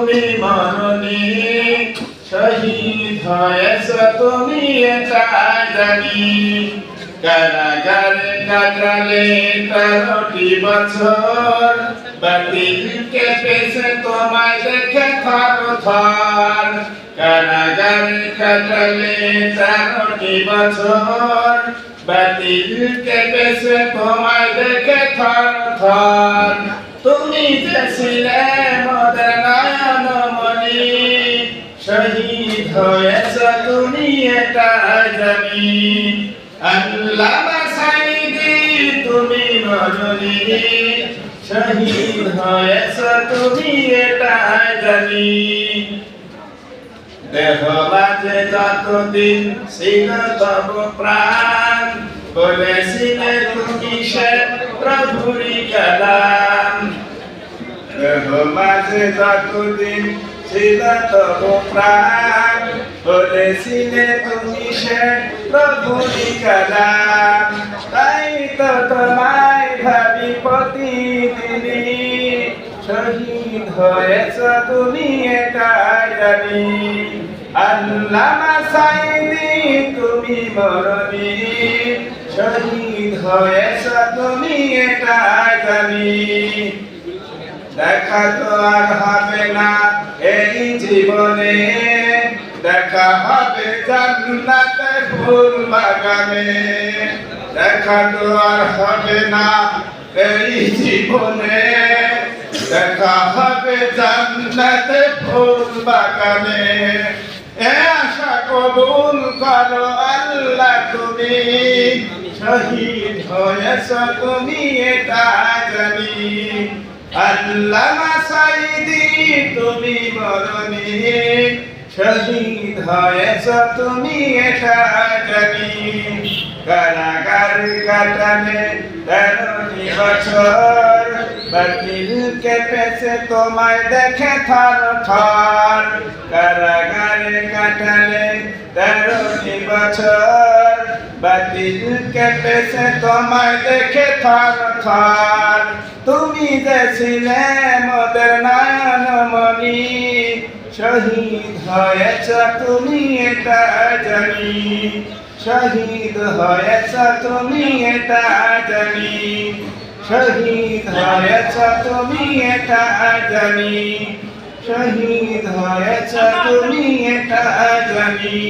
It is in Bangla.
তুমি মরণি শহীদ হয়েছ তুমি এটা জানি। কারাগারে কাটালে তেরোটি বছর। বাতিল কেঁপেছে তোমায় দেখে থর থর কারাগারে কাটালে তেরোটি বছর। বাতিল কেঁপেছে তোমায় দেখে থর থর তুমি যে ছিলে এটা জানি, আল্লাহ সাইদি, তুমি মরনি শহীদ হয়েছ তুমি এটা জানি। দেহ বাজে যতদিন ছিল তব প্রাণ, বলেছিলে তুমি সে প্রভুরি কালাম। দেহ মাঝে যতদিন ছিল তব প্রাণ বলেছিলে তুমি সে প্রভুরি কালাম তাই তো তোমায় ভাবি প্রতিদিনই। শহীদ হয়েছ তুমি এটা জানি। আল্লামা সাইদি তুমি মরনি শহীদ হয়েছ তুমি এটা জানি। দেখা তো আর হবে না এই জীবনে। জান্নাতে ফুল বাগানে, দেখা তো আর হবে না এই জীবনে। দেখা হবে জান্নাতে ফুল বাগানে। এ আশা কবুল করো আল্লাহ তুমি। শহীদ হয়েছ তুমি, এটা জানি। আল্লামা সাইদি, তুমি বরনি হয়েছ তুমি তেরোটি বছর তোমায় দেখে থর কারাগারে কাটালে তেরোটি বছর, বাতিল কেঁপেছে তোমায় দেখে থর থর তুমি যে মোদের মনি শহীদ হয়েছ তুমি এটা জানি। শহীদ হয়েছ তুমি এটা জানি। শহীদ হয়েছ তুমি এটা জানি। শহীদ হয়েছ তুমি এটা জানি।